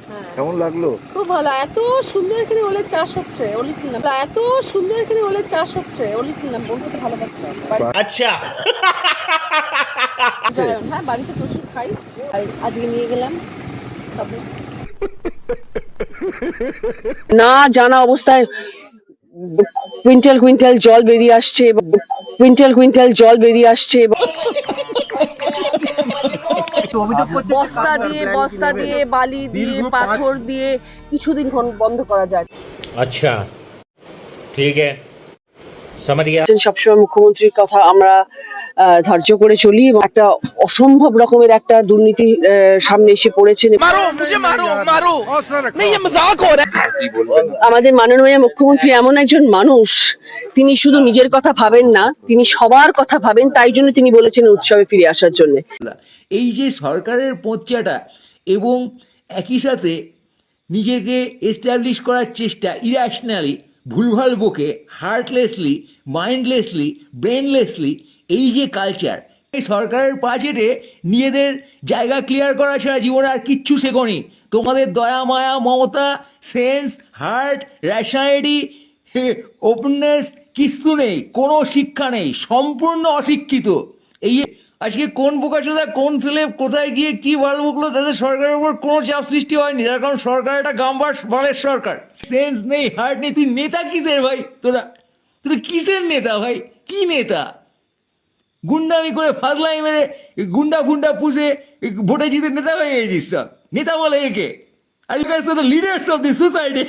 হ্যাঁ। কেমন লাগল? খুব ভালো। এত সুন্দর এখানে ওলের চাষ হচ্ছে ওলি কিনলাম এত সুন্দর এখানে ওলের চাষ হচ্ছে ওলি কিনলাম বলতে আচ্ছা। হ্যাঁ বাড়িতে প্রচুর খাই। আজকে নিয়ে গেলাম খাব। না জানা অবস্থায় কুইন্টাল কুইন্টাল জল বেরিয়ে আসছে কুইন্টাল কুইন্টাল জল বেরিয়ে আসছে। আচ্ছা, বস্তা দিয়ে বস্তা দিয়ে বালি দিয়ে পাথর দিয়ে কিছুদিন বন্ধ করা যায়। আচ্ছা ঠিক আছে সবসময় মুখ্যমন্ত্রীর কথা আমরা ধার্য করে চলি এবং একটা অসম্ভব রকমের একটা দুর্নীতি সামনে এসে পড়েছে। আমাদের মাননীয় মুখ্যমন্ত্রী এমন একজন মানুষ তিনি শুধু নিজের কথা ভাবেন না তিনি সবার কথা ভাবেন তাই জন্য তিনি বলেছেন উৎসবে ফিরে আসার জন্য। এই যে সরকারের পচাটা এবং একই সাথে নিজেকে এস্টাবলিশ করার চেষ্টা ইরাশনালি ভুলভাল বকে হার্টলেসলি মাইন্ডলেসলি ব্রেনলেসলি এই যে কালচার এই সরকারের বাজেটে নিজেদের জায়গা ক্লিয়ার করা ছাড়া জীবনে আর কিচ্ছু শেখনি। তোমাদের দয়া, মায়া, মমতা সেন্স হার্ট র্যাশনালিটি ওপেননেস কিছু নেই, কোনো শিক্ষা নেই, সম্পূর্ণ অশিক্ষিত। এই আজকে কোন বোকাচোদা কোন ছেলে কোথায় গিয়ে কি ভালো বকলো তাদের সরকারের উপর কোনো চাপ সৃষ্টি হয়নি। তার কারণ সরকার একটা গাম্বার বালের সরকার। সেন্স নেই, হার্ট নেই। তুই নেতা কিসের ভাই? তোরা তোরা কিসের নেতা ভাই? কি নেতা? গুন্ডামি করে ফাজলাই মেরে গুন্ডা ফুন্ডা পুষে ভোটে জিতে নেতা হয়ে গেছিস নেতা বলে একে। The leaders of the society